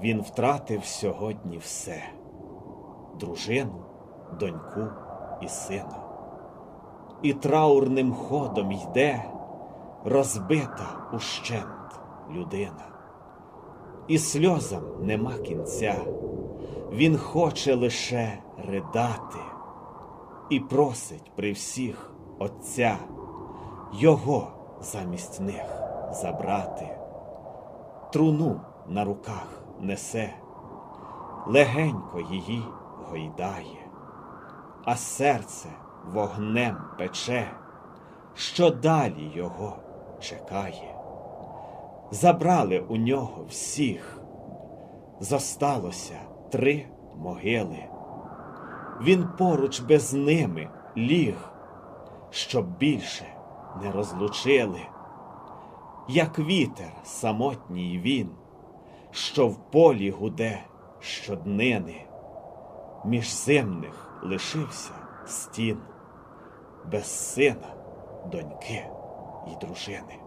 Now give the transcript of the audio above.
Він втратив сьогодні все дружину, доньку і сина. І траурним ходом йде розбита ущент людина. І сльозам нема кінця, він хоче лише ридати і просить при всіх Отця його замість них забрати. Труну на руках несе, легенько її гойдає, а серце вогнем пече, що далі його чекає. Забрали у нього всіх, зосталося три могили. Він поруч без ними ліг, щоб більше не розлучили, як вітер самотній він, що в полі гуде щоднини, між зимних лишився стін, без сина, доньки і дружини.